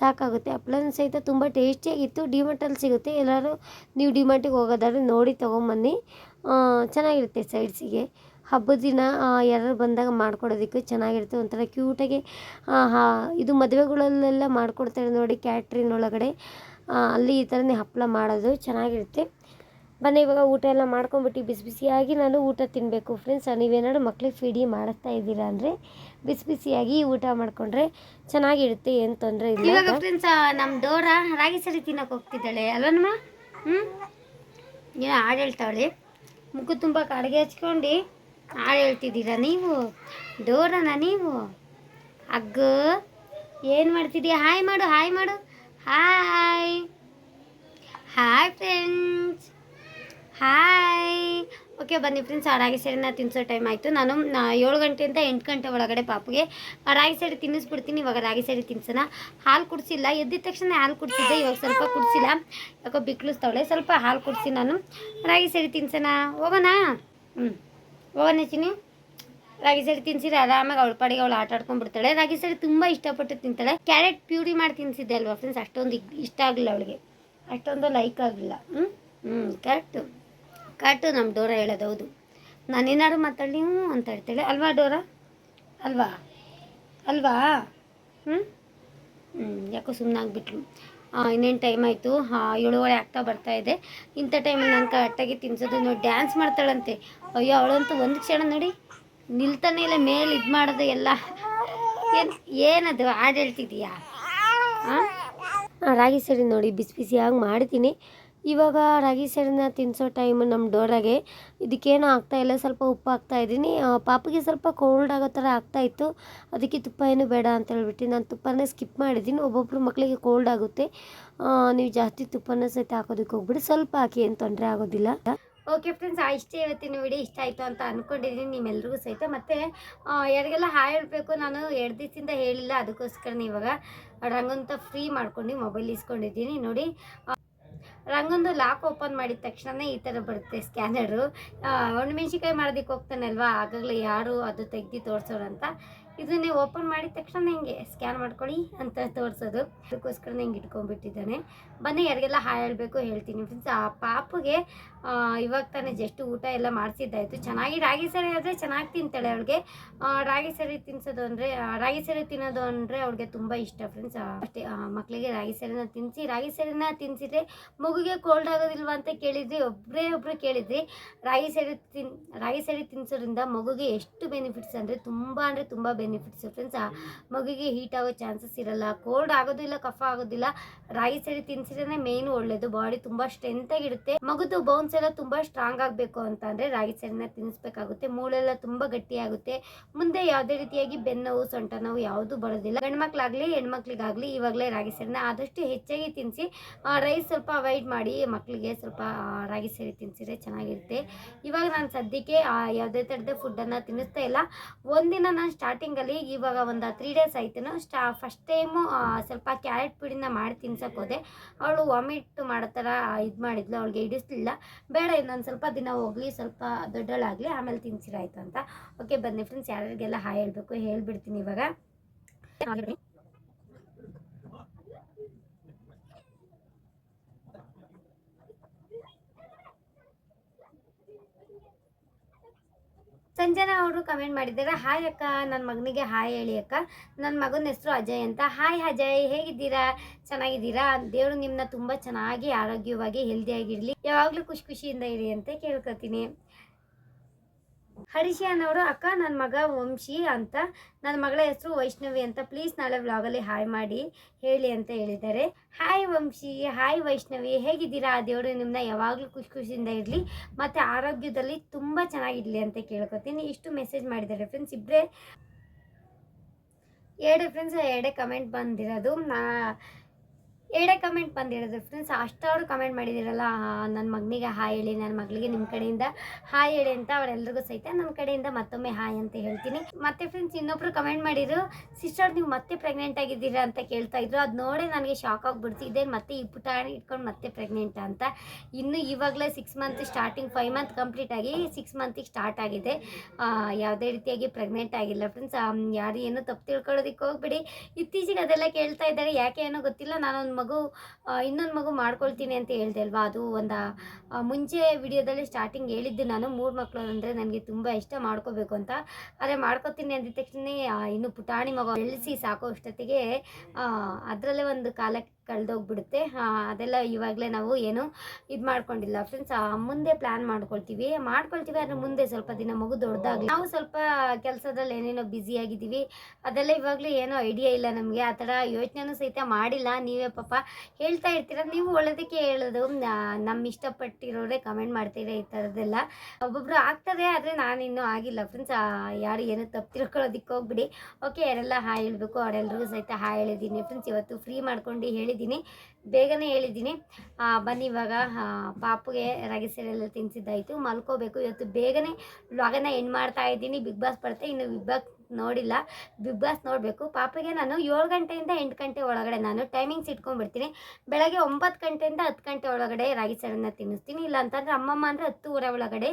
ಸಾಕಾಗುತ್ತೆ. ಹಪ್ಪಳನ ಸಹಿತ ತುಂಬ ಟೇಸ್ಟಿಯಾಗಿತ್ತು ಡಿಮಾರ್ಟಲ್ಲಿ ಸಿಗುತ್ತೆ. ಎಲ್ಲರೂ ನೀವು ಡಿಮಾರ್ಟಿಗೆ ಹೋಗೋದಾದ್ರೆ ನೋಡಿ ತೊಗೊಂಬನ್ನಿ. ಚೆನ್ನಾಗಿರುತ್ತೆ ಸೈಡ್ಸಿಗೆ ಹಬ್ಬದ ದಿನ ಯಾರು ಬಂದಾಗ ಮಾಡ್ಕೊಡೋದಕ್ಕೆ ಚೆನ್ನಾಗಿರುತ್ತೆ. ಒಂಥರ ಕ್ಯೂಟಾಗಿ ಹಾ ಇದು ಮದುವೆಗಳಲ್ಲೆಲ್ಲ ಮಾಡ್ಕೊಡ್ತಾರೆ ನೋಡಿ ಕ್ಯಾಟ್ರಿನ್ ಒಳಗಡೆ. ಅಲ್ಲಿ ಈ ಥರನೇ ಹಪ್ಪಳ ಮಾಡೋದು ಚೆನ್ನಾಗಿರುತ್ತೆ. ಬನ್ನಿ ಇವಾಗ ಊಟ ಎಲ್ಲ ಮಾಡ್ಕೊಂಬಿಟ್ಟು ಬಿಸಿ ಬಿಸಿಯಾಗಿ ನಾನು ಊಟ ತಿನ್ನಬೇಕು ಫ್ರೆಂಡ್ಸ್ ನೀವೇನಾದ್ರು ಮಕ್ಳಿಗೆ ಫೀಡಿ ಮಾಡಿಸ್ತಾ ಇದ್ದೀರಾ ಅಂದರೆ ಬಿಸಿ ಬಿಸಿಯಾಗಿ ಊಟ ಮಾಡಿಕೊಂಡ್ರೆ ಚೆನ್ನಾಗಿರುತ್ತೆ ಏನು ತೊಂದರೆ ಇಲ್ಲ ಇವಾಗ ಫ್ರೆಂಡ್ಸ್ ನಮ್ಮ ದೋರ ರಾಗಿ ಸರಿ ತಿನ್ನೋಕೆ ಹೋಗ್ತಿದ್ದಾಳೆ ಅಲ್ವನಮ್ಮ? ಹ್ಞೂ ಏನೋ ಹಾಡು ಹೇಳ್ತಾವಳೆ ಮುಖ ತುಂಬ ಕಡೆಗೆ ಹಚ್ಕೊಂಡು ಹಾಡು ಹೇಳ್ತಿದ್ದೀರಾ ನೀವು? ಡೋರನ ನೀವು? ಅಗ್ಗ, ಏನು ಮಾಡ್ತಿದ್ದೀಯ ಹಾಯ್ ಮಾಡು ಹಾಯ್ ಮಾಡು. Hi hi. Friends. Hi. Okay, ಬನ್ನಿ ಫ್ರೆಂಡ್ಸ್, ಆ ರಾಗಿ ಸೇರಿನ ತಿನ್ನಿಸೋ ಟೈಮ್ ಆಯಿತು. ನಾನು ಏಳು ಗಂಟೆಯಿಂದ ಎಂಟು ಗಂಟೆ ಒಳಗಡೆ ಪಾಪುಗೆ ರಾಗಿ ಸೈಡ್ ತಿನ್ನಿಸ್ಬಿಡ್ತೀನಿ. ಇವಾಗ ರಾಗಿ ಸೇರಿ ತಿನ್ಸೋಣ. ಹಾಲು ಕುಡಿಸಿಲ್ಲ. ಎದ್ದಿದ ತಕ್ಷಣ ಹಾಲು ಕುಡಿಸಿದ್ದೆ. ಇವಾಗ ಸ್ವಲ್ಪ ಕುಡಿಸಿಲ್ಲ. ಯಾಕೋ ಬಿಕ್ಳಿಸ್ತವಳೆ. ಸ್ವಲ್ಪ ಹಾಲು ಕುಡಿಸಿ ನಾನು ರಾಗಿ ಸೇರಿ ತಿನ್ಸೋಣ. ಹೋಗೋಣ? ಹ್ಞೂ ಹೋಗೋಣ ರಾಗಿ ಸರಿ ತಿನ್ಸಿದ್ರೆ ಆರಾಮಾಗಿ ಅವಳ ಪಾಡಿಗೆ ಅವಳು ಆಟ ಆಡ್ಕೊಂಡ್ಬಿಡ್ತಾಳೆ ರಾಗಿ ಸರಿ ತುಂಬ ಇಷ್ಟಪಟ್ಟು ತಿಂತಾಳೆ. ಕ್ಯಾರೆಟ್ ಪ್ಯೂರಿ ಮಾಡಿ ತಿನ್ಸಿದ್ದೆ ಅಲ್ವಾ ಫ್ರೆಂಡ್ಸ್ ಅಷ್ಟೊಂದು ಇಷ್ಟ ಆಗಲಿಲ್ಲ ಅವಳಿಗೆ. ಅಷ್ಟೊಂದು ಲೈಕ್ ಆಗಲಿಲ್ಲ. ಹ್ಞೂ ಹ್ಞೂ ಕರೆಕ್ಟು ಕರೆಕ್ಟು ನಮ್ಮ ಡೋರ ಹೇಳೋದು ಹೌದು. ನಾನೇನಾದ್ರು ಮಾತಾಡಲಿ ಹ್ಞೂ ಅಂತ ಹೇಳ್ತಾಳೆ. ಅಲ್ವಾ ಡೋರ? ಅಲ್ವಾ? ಅಲ್ವಾ? ಹ್ಞೂ ಹ್ಞೂ ಯಾಕೋ ಸುಮ್ಮನೆ ಆಗಿಬಿಟ್ಲು. ಇನ್ನೇನು ಟೈಮ್ ಆಯಿತು? ಹಾಂ, ಏಳುವರೆ ಆಗ್ತಾ ಬರ್ತಾ ಇದೆ. ಇಂಥ ಟೈಮಲ್ಲಿ ನಾನು ಕರೆಕ್ಟಾಗಿ ತಿನ್ಸೋದು ನೋಡಿ ಡ್ಯಾನ್ಸ್ ಮಾಡ್ತಾಳಂತೆ. ಅಯ್ಯೋ, ಅವಳಂತೂ ಒಂದು ಕ್ಷಣ ನೋಡಿ. ನಿಲ್ತಾನೆ ಇಲ್ಲ, ಮೇಲೆ ಇದು ಮಾಡೋದು ಎಲ್ಲ. ಏನು, ಏನದು ಹಾಡು ಹೇಳ್ತಿದೀಯಾ ಹಾಂ ರಾಗಿ ಸರಿ ನೋಡಿ, ಬಿಸಿ ಬಿಸಿಯಾಗಿ ಮಾಡ್ತೀನಿ ಇವಾಗ ರಾಗಿ ಸರಿನ ತಿನ್ನಿಸೋ ಟೈಮ್ ನಮ್ಮ ಡೋರಾಗೆ. ಇದಕ್ಕೇನು ಆಗ್ತಾಯಿಲ್ಲ ಸ್ವಲ್ಪ ಉಪ್ಪು ಹಾಕ್ತಾ ಇದ್ದೀನಿ. ಪಾಪಗೆ ಸ್ವಲ್ಪ ಕೋಲ್ಡ್ ಆಗೋ ಥರ ಆಗ್ತಾಯಿತ್ತು ಅದಕ್ಕೆ ತುಪ್ಪ ಏನು ಬೇಡ ಅಂತ ಹೇಳ್ಬಿಟ್ಟು ನಾನು ತುಪ್ಪನೇ ಸ್ಕಿಪ್ ಮಾಡಿದ್ದೀನಿ. ಒಬ್ಬೊಬ್ಬರು ಮಕ್ಕಳಿಗೆ ಕೋಲ್ಡ್ ಆಗುತ್ತೆ. ನೀವು ಜಾಸ್ತಿ ತುಪ್ಪನ ಸಹಿತ ಹಾಕೋದಕ್ಕೆ ಹೋಗ್ಬಿಡಿ. ಸ್ವಲ್ಪ ಹಾಕಿ, ಏನು ತೊಂದರೆ ಆಗೋದಿಲ್ಲ. ಓಕೆ ಫ್ರೆಂಡ್ಸ್ ಇಷ್ಟೇ ಇವತ್ತಿನ ವಿಡಿಯೋ ಇಷ್ಟ ಆಯಿತು ಅಂತ ಅಂದ್ಕೊಂಡಿದ್ದೀನಿ ನಿಮ್ಮೆಲ್ರಿಗೂ ಸಹಿತ. ಮತ್ತು ಯಾರಿಗೆಲ್ಲ ಹಾಯ್ ಹೇಳಬೇಕು ನಾನು ಎರಡು ದಿವಸದಿಂದ ಹೇಳಿಲ್ಲ ಅದಕ್ಕೋಸ್ಕರ ಇವಾಗ ರಂಗಂತ ಫ್ರೀ ಮಾಡ್ಕೊಂಡು ಮೊಬೈಲ್ ಇಸ್ಕೊಂಡಿದ್ದೀನಿ. ನೋಡಿ ರಂಗಂದು ಲಾಕ್ ಓಪನ್ ಮಾಡಿದ ತಕ್ಷಣನೇ ಈ ಥರ ಬರುತ್ತೆ ಸ್ಕ್ಯಾನರು ಒಣಮೆಣ್ಸಿಕಾಯಿ ಮಾಡೋದಕ್ಕೆ ಹೋಗ್ತಾನೆ ಅಲ್ವಾ? ಆಗಾಗಲೇ ಯಾರು ಅದು ತೆಗ್ದು ತೋರಿಸೋರು ಅಂತ ಇದನ್ನೇ ಓಪನ್ ಮಾಡಿದ ತಕ್ಷಣ ಹಿಂಗೆ ಸ್ಕ್ಯಾನ್ ಮಾಡ್ಕೊಳ್ಳಿ ಅಂತ ತೋರಿಸೋದು. ಅದಕ್ಕೋಸ್ಕರ ಹಿಂಗೆ ಇಟ್ಕೊಂಡ್ಬಿಟ್ಟಿದ್ದಾನೆ. ಬನ್ನಿ, ಯಾರಿಗೆಲ್ಲ ಹಾಯ್ ಹೇಳಬೇಕು ಹೇಳ್ತೀನಿ. ಫ್ರೆಂಡ್ಸ್ ಆ ಪಾಪುಗೆ ಇವಾಗ ತಾನೇ ಜಸ್ಟ್ ಊಟ ಎಲ್ಲ ಮಾಡಿಸಿದ್ದಾಯಿತು. ಚೆನ್ನಾಗಿ ರಾಗಿ ಸರಿ ಆದರೆ ಚೆನ್ನಾಗಿ ತಿಂತಾಳೆ ಅವಳಿಗೆ. ರಾಗಿ ಸರಿ ತಿನ್ಸೋದು ಅಂದರೆ ರಾಗಿ ಸರಿ ತಿನ್ನೋದು ಅಂದರೆ ಅವಳಿಗೆ ತುಂಬ ಇಷ್ಟ ಫ್ರೆಂಡ್ಸ್ ಅಷ್ಟೇ ಮಕ್ಕಳಿಗೆ ರಾಗಿ ಸರಿನ ತಿನ್ನಿಸಿ ರಾಗಿ ಸರಿನ ತಿನ್ಸಿದ್ರೆ ಮಗುಗೆ ಕೋಲ್ಡ್ ಆಗೋದಿಲ್ವ ಅಂತ ಕೇಳಿದ್ರಿ ಒಬ್ಬರೇ ಒಬ್ಬರು ಕೇಳಿದ್ರಿ ರಾಗಿ ಸರಿ ತಿನ್, ರಾಗಿ ಸರಿ ತಿನ್ಸೋದ್ರಿಂದ ಮಗುಗೆ ಎಷ್ಟು ಬೆನಿಫಿಟ್ಸ್ ಅಂದರೆ ತುಂಬ ಅಂದರೆ ತುಂಬ ಬೆನಿಫಿಟ್ಸ್ ಫ್ರೆಂಡ್ಸ್ ಮಗುಗೆ ಹೀಟ್ ಆಗೋ ಚಾನ್ಸಸ್ ಇರಲ್ಲ ಕೋಲ್ಡ್ ಆಗೋದಿಲ್ಲ ಕಫ ಆಗೋದಿಲ್ಲ, ರಾಗಿ ಸರಿ ತಿನ್ಸಿದ್ರೆ ಮೇನ್ ಒಳ್ಳೇದು. ಬಾಡಿ ತುಂಬಾ ಸ್ಟ್ರೆಂತ್ ಆಗಿರುತ್ತೆ ಮಗುದು ಬೌನ್ಸ್ ಎಲ್ಲ ತುಂಬಾ ಸ್ಟ್ರಾಂಗ್ ಆಗಬೇಕು ಅಂತ ಅಂದ್ರೆ ರಾಗಿ ಸರಿನ ತಿನ್ನಿಸ್ಬೇಕಾಗುತ್ತೆ ಮೂಳೆಲ್ಲ ಗಟ್ಟಿ ಗಟ್ಟಿಯಾಗುತ್ತೆ. ಮುಂದೆ ಯಾವುದೇ ರೀತಿಯಾಗಿ ಬೆನ್ನೋವು ಸೊಂಟ ನೋವು ಯಾವುದು ಬರೋದಿಲ್ಲ. ಗಂಡ್ಮಕ್ಳಾಗ್ಲಿ, ಹೆಣ್ಮಕ್ಳಿಗಾಗ್ಲಿ ಇವಾಗಲೇ ರಾಗಿ ಸರಿನ ಆದಷ್ಟು ಹೆಚ್ಚಾಗಿ ತಿನ್ಸಿ ರೈಸ್ ಸ್ವಲ್ಪ ಅವಾಯ್ಡ್ ಮಾಡಿ ಮಕ್ಕಳಿಗೆ ಸ್ವಲ್ಪ ರಾಗಿ ಸರಿ ತಿನ್ಸಿದ್ರೆ ಚೆನ್ನಾಗಿರುತ್ತೆ. ಇವಾಗ ನಾನು ಸದ್ಯಕ್ಕೆ ಯಾವುದೇ ಥರದ ಫುಡ್ಡನ್ನು ತಿನ್ನಿಸ್ತಾ ಇಲ್ಲ. ಒಂದಿನ ನಾನು ಸ್ಟಾರ್ಟಿಂಗಲ್ಲಿ ಇವಾಗ ಒಂದು ತ್ರೀ ಡೇಸ್ ಆಯ್ತು ಸ್ಟಾ ಫಸ್ಟ್ ಟೈಮು ಸ್ವಲ್ಪ ಕ್ಯಾರೆಟ್ ಪುಡಿನ ಮಾಡಿ ತಿನ್ಸಕ್ಕೆ ಹೋದೆ ಅವಳು ವಾಮಿಟ್ ಮಾಡೋ ಥರ ಇದು ಮಾಡಿದ್ಲು, ಅವಳಿಗೆ ಹಿಡಿಸ್ಲಿಲ್ಲ. ಬೇಡ, ಇನ್ನೊಂದು ಸ್ವಲ್ಪ ದಿನ ಹೋಗಲಿ, ಸ್ವಲ್ಪ ದೊಡ್ಡಳಾಗಲಿ, ಆಮೇಲೆ ತಿನ್ಸಿರಾಯ್ತು ಅಂತ. ಓಕೆ ಬನ್ನಿ ಫ್ರೆಂಡ್ಸ್ ಯಾರಿಗೆಲ್ಲ ಹಾಯ್ ಹೇಳಬೇಕು ಹೇಳ್ಬಿಡ್ತೀನಿ ಇವಾಗ. ಸಂಜನಾ ಅವರು ಕಮೆಂಟ್ ಮಾಡಿದ್ದಾರೆ. ಹಾಯ್ ಅಕ್ಕ ನನ್ನ ಮಗನಿಗೆ ಹಾಯ್ ಹೇಳಿ ಅಕ್ಕ. ನನ್ನ ಮಗನ ಹೆಸರು ಅಜಯ್ ಅಂತ. ಹಾಯ್ ಅಜಯ್, ಹೇಗಿದ್ದೀರಾ? ಚೆನ್ನಾಗಿದ್ದೀರಾ? ದೇವರು ನಿಮ್ಮನ್ನ ತುಂಬ ಚೆನ್ನಾಗಿ, ಆರೋಗ್ಯವಾಗಿ ಹೆಲ್ದಿಯಾಗಿರಲಿ ಯಾವಾಗಲೂ ಖುಷಿ ಖುಷಿಯಿಂದ ಇರಿ ಅಂತ ಕೇಳ್ಕೊತೀನಿ ಹರಿಶಿಯನ್ ಅಕ್ಕ ನನ್ನ ಮಗ ವಂಶಿ ಅಂತ ನನ್ನ ಮಗಳ ಹೆಸರು ವೈಷ್ಣವಿ ಅಂತ, ಪ್ಲೀಸ್ ನಾಳೆ ವ್ಲಾಗಲ್ಲಿ ಹಾಯ್ ಮಾಡಿ, ಹೇಳಿ ಅಂತ ಹೇಳಿದ್ದಾರೆ. ಹಾಯ್ ವಂಶಿ, ಹಾಯ್ ವೈಷ್ಣವಿ, ಹೇಗಿದ್ದೀರಾ? ಆ ದೇವರು ನಿಮ್ಮನ್ನ ಯಾವಾಗಲೂ ಖುಷಿ ಖುಷಿಯಿಂದ ಇರಲಿ. ಮತ್ತು ಆರೋಗ್ಯದಲ್ಲಿ ತುಂಬ ಚೆನ್ನಾಗಿರಲಿ ಅಂತ ಕೇಳ್ಕೊತೀನಿ. ಇಷ್ಟು ಮೆಸೇಜ್ ಮಾಡಿದ್ದಾರೆ ಫ್ರೆಂಡ್ಸ್ ಇಬ್ಬರೇ ಎರಡೇ ಫ್ರೆಂಡ್ಸ್ ಎರಡೇ ಕಮೆಂಟ್ ಬಂದಿರೋದು. ನಾ ಎರಡೇ ಕಮೆಂಟ್ ಬಂದಿರೋದು ಫ್ರೆಂಡ್ಸ್ ಅಷ್ಟಾದ್ರು ಕಮೆಂಟ್ ಮಾಡಿದಿರಲ್ಲ ನನ್ನ ಮಗನಿಗೆ ಹಾಯ್ ಹೇಳಿ ನನ್ನ ಮಗಳಿಗೆ ನಿಮ್ಮ ಕಡೆಯಿಂದ ಹಾಯ್ ಹೇಳಿ ಅಂತ ಅವರೆಲ್ಲರಿಗೂ ಸಹಿತ ನನ್ನ ಕಡೆಯಿಂದ ಮತ್ತೊಮ್ಮೆ ಹಾಯ್ ಅಂತ ಹೇಳ್ತೀನಿ. ಮತ್ತೆ ಫ್ರೆಂಡ್ಸ್ ಇನ್ನೊಬ್ರು ಕಮೆಂಟ್ ಮಾಡಿದ್ರು ಸಿಸ್ಟರ್ ನೀವು ಮತ್ತೆ ಪ್ರೆಗ್ನೆಂಟ್ ಆಗಿದ್ದೀರಾ? ಅಂತ ಕೇಳ್ತಾ ಇದ್ರು. ಅದು ನೋಡೇ ನನಗೆ ಶಾಕ್ ಆಗಿಬಿಡ್ತು. ಇದೇನು ಮತ್ತೆ ಈ ಪುಟಾಣಿ ಇಟ್ಕೊಂಡು ಮತ್ತೆ ಪ್ರೆಗ್ನೆಂಟ್ ಅಂತ. ಇನ್ನು ಇವಾಗಲೇ six month starting five month complete ಆಗಿ ಸಿಕ್ಸ್ ಮಂತಿಗೆ ಸ್ಟಾರ್ಟ್ ಆಗಿದೆ. ಯಾವುದೇ ರೀತಿಯಾಗಿ ಪ್ರೆಗ್ನೆಂಟ್ ಆಗಿಲ್ಲ ಫ್ರೆಂಡ್ಸ್ ಯಾರು ಏನು ತಪ್ಪು ತಿಳ್ಕೊಳ್ಳೋದಕ್ಕೆ ಹೋಗ್ಬಿಡಿ. ಇತ್ತೀಚೆಗೆ ಅದೆಲ್ಲ ಕೇಳ್ತಾ ಇದ್ದಾರೆ ಯಾಕೆ ಏನೋ ಗೊತ್ತಿಲ್ಲ. ನಾನೊಂದು ಮಗು ಇನ್ನೊಂದು ಮಗು ಮಾಡ್ಕೊಳ್ತೀನಿ ಅಂತ ಹೇಳ್ದೆ ಅಲ್ವಾ? ಅದು ಒಂದು ಮುಂಚೆ ವಿಡಿಯೋದಲ್ಲಿ ಸ್ಟಾರ್ಟಿಂಗ್ ಹೇಳಿದ್ದು ನಾನು. ಮೂರು ಮಕ್ಕಳು ಅಂದರೆ ನನಗೆ ತುಂಬ ಇಷ್ಟ ಮಾಡ್ಕೋಬೇಕು ಅಂತ. ಆದರೆ ಮಾಡ್ಕೋತೀನಿ ಅಂದಿದ ತಕ್ಷಣ ಇನ್ನು ಪುಟಾಣಿ ಮಗು ಬೆಳೆಸಿ ಸಾಕೋ ಅಷ್ಟೊತ್ತಿಗೆ ಅದರಲ್ಲೇ ಒಂದು ಕಾಲ ಕಳೆದೋಗ್ಬಿಡುತ್ತೆ. ಅದೆಲ್ಲ ಇವಾಗಲೇ ನಾವು ಏನು ಇದು ಮಾಡ್ಕೊಂಡಿಲ್ಲ. ಫ್ರೆಂಡ್ಸ್ ಮುಂದೆ ಪ್ಲ್ಯಾನ್ ಮಾಡ್ಕೊಳ್ತೀವಿ. ಮಾಡ್ಕೊಳ್ತೀವಿ ಆದರೆ ಮುಂದೆ ಸ್ವಲ್ಪ ದಿನ ಮಗು ದೊಡ್ಡದಾಗಲಿ. ನಾವು ಸ್ವಲ್ಪ ಕೆಲಸದಲ್ಲಿ ಏನೇನೋ ಬ್ಯುಸಿ ಆಗಿದ್ದೀವಿ. ಅದೆಲ್ಲ ಇವಾಗಲೂ ಏನೋ ಐಡಿಯಾ ಇಲ್ಲ ನಮಗೆ. ಆ ಥರ ಯೋಚನೆನೂ ಸಹಿತ ಮಾಡಿಲ್ಲ. ನೀವೇ ಪಾಪ ಹೇಳ್ತಾ ಇರ್ತೀರ. ನೀವು ಒಳ್ಳೆದಕ್ಕೆ ಹೇಳೋದು. ನಮ್ಮ ಇಷ್ಟಪಟ್ಟಿರೋರೇ ಕಮೆಂಟ್ ಮಾಡ್ತೀರಾ ಈ ಥರದ್ದೆಲ್ಲ. ಒಬ್ಬೊಬ್ರು ಆಗ್ತಾರೆ ಆದರೆ ನಾನು ಇನ್ನೂ ಆಗಿಲ್ಲ ಫ್ರೆಂಡ್ಸ್ ಯಾರು ಏನು ತಪ್ಪು ತಿಳ್ಕೊಳ್ಳೋದಕ್ಕೆ ಹೋಗ್ಬಿಡಿ. ಓಕೆ ಯಾರೆಲ್ಲ ಹಾಯ್ ಹೇಳಬೇಕು ಅವರೆಲ್ಲರಿಗೂ ಸಹಿತ ಹಾಯ್ ಹೇಳಿದ್ದೀನಿ. ಫ್ರೆಂಡ್ಸ್ ಇವತ್ತು ಫ್ರೀ ಮಾಡ್ಕೊಂಡು ಹೇಳಿದ್ದೀನಿ. ಬೇಗನೆ ಹೇಳಿದ್ದೀನಿ. ಬನ್ನಿ ಇವಾಗ ಪಾಪುಗೆ ರಾಗಿ ಸೀರೆಲ್ಲ ತಿನ್ಸಿದ್ದಾಯಿತು. ಮಲ್ಕೋಬೇಕು. ಇವತ್ತು ಬೇಗನೆ ಲಗನ ಎಂಡ್ ಮಾಡ್ತಾ ಇದ್ದೀನಿ. ಬಿಗ್ ಬಾಸ್ ಬರುತ್ತೆ. ಇನ್ನು ಬಿಗ್ ಬಾಸ್ ನೋಡಿಲ್ಲ. ಬಿಗ್ ಬಾಸ್ ನೋಡಬೇಕು. ಪಾಪಗೆ ನಾನು ಏಳು ಗಂಟೆಯಿಂದ ಎಂಟು ಗಂಟೆ ಒಳಗಡೆ ನಾನು ಟೈಮಿಂಗ್ಸ್ ಇಟ್ಕೊಂಡ್ಬಿಡ್ತೀನಿ. ಬೆಳಗ್ಗೆ ಒಂಬತ್ತು ಗಂಟೆಯಿಂದ ಹತ್ತು ಗಂಟೆ ಒಳಗಡೆ ರಾಗಿ ಸೇರನ್ನ ತಿನ್ನಿಸ್ತೀನಿ. ಇಲ್ಲ ಅಂತಂದ್ರೆ ಅಮ್ಮಮ್ಮ ಅಂದರೆ ಊರ ಒಳಗಡೆ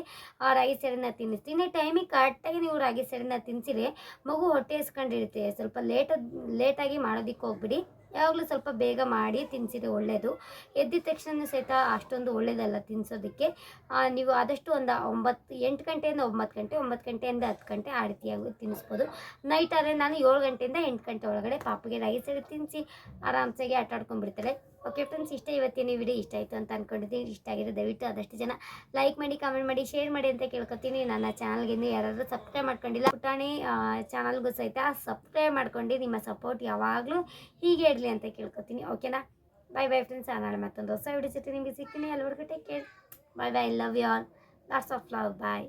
ರಾಗಿ ಸೇರನ್ನು ತಿನ್ನಿಸ್ತೀನಿ. ಟೈಮಿಗೆ ಕರೆಕ್ಟಾಗಿ ನೀವು ರಾಗಿ ಸೇರನ್ನು ತಿನ್ಸಿರಿ. ಮಗು ಹೊಟ್ಟೆ ಇಸ್ಕೊಂಡಿರುತ್ತೆ ಸ್ವಲ್ಪ ಲೇಟ್ ಲೇಟಾಗಿ ಮಾಡೋದಕ್ಕೆ ಹೋಗ್ಬಿಡಿ. ಯಾವಾಗಲೂ ಸ್ವಲ್ಪ ಬೇಗ ಮಾಡಿ ತಿನ್ನಿಸಿದ್ರೆ ಒಳ್ಳೆಯದು ಎದ್ದಿದ ತಕ್ಷಣ ಸಹಿತ ಅಷ್ಟೊಂದು ಒಳ್ಳೇದಲ್ಲ ತಿನ್ನಿಸೋದಕ್ಕೆ ನೀವು ಆದಷ್ಟು ಒಂದು ಒಂಬತ್ತು, ಎಂಟು ಗಂಟೆಯಿಂದ ಒಂಬತ್ತು ಗಂಟೆ, ಒಂಬತ್ತು ಗಂಟೆಯಿಂದ ಹತ್ತು ಗಂಟೆ ಆ ರೀತಿಯಾಗಿ ತಿನ್ನಿಸ್ಬೋದು ನೈಟ್ ಆದರೆ ನಾನು ಏಳು ಗಂಟೆಯಿಂದ ಎಂಟು ಗಂಟೆ ಒಳಗಡೆ ಪಾಪಗೆ ರೈಸ್ ಹಿಡಿದು ತಿನ್ನಿಸಿ ಆರಾಮ್ಸಾಗಿ ಆಟ ಆಡ್ಕೊಂಡ್ಬಿಡ್ತಾರೆ ಓಕೆ ಫ್ರೆಂಡ್ಸ್ ಇಷ್ಟೇ ಇವತ್ತಿನ ವಿಡಿಯೋ ಇಷ್ಟ ಆಯಿತು ಅಂತ ಅಂದ್ಕೊಂಡಿದ್ದೀನಿ ಇಷ್ಟ ಆಗಿದೆ ದಯವಿಟ್ಟು ಆದಷ್ಟು ಜನ ಲೈಕ್ ಮಾಡಿ ಕಾಮೆಂಟ್ ಮಾಡಿ ಶೇರ್ ಮಾಡಿ ಅಂತ ಕೇಳ್ಕೊತೀನಿ. ನನ್ನ ಚಾನಲ್ಗೆ ಇನ್ನೂ ಯಾರಾದರೂ ಸಬ್ಸ್ಕ್ರೈಬ್ ಮಾಡ್ಕೊಂಡಿಲ್ಲ, ಪುಟಾಣಿ ಚಾನಲ್ಗೂ ಸಹಿತ ಸಬ್ಸ್ಕ್ರೈಬ್ ಮಾಡ್ಕೊಂಡು ನಿಮ್ಮ ಸಪೋರ್ಟ್ ಯಾವಾಗಲೂ ಹೀಗೆ ಇರಲಿ ಅಂತ ಕೇಳ್ಕೊತೀನಿ. ಓಕೆನಾ ಬಾಯ್ ಬಾಯ್ ಫ್ರೆಂಡ್ಸ್ ನಾಳೆ ಮತ್ತೊಂದು ಹೊಸ ವಿಡಿಯೋ ಜೊತೆ ನಿಮಗೆ ಸಿಗ್ತೀನಿ. ಅಲ್ಲಿವರೆಗೂ take care bye bye love you all lots of love bye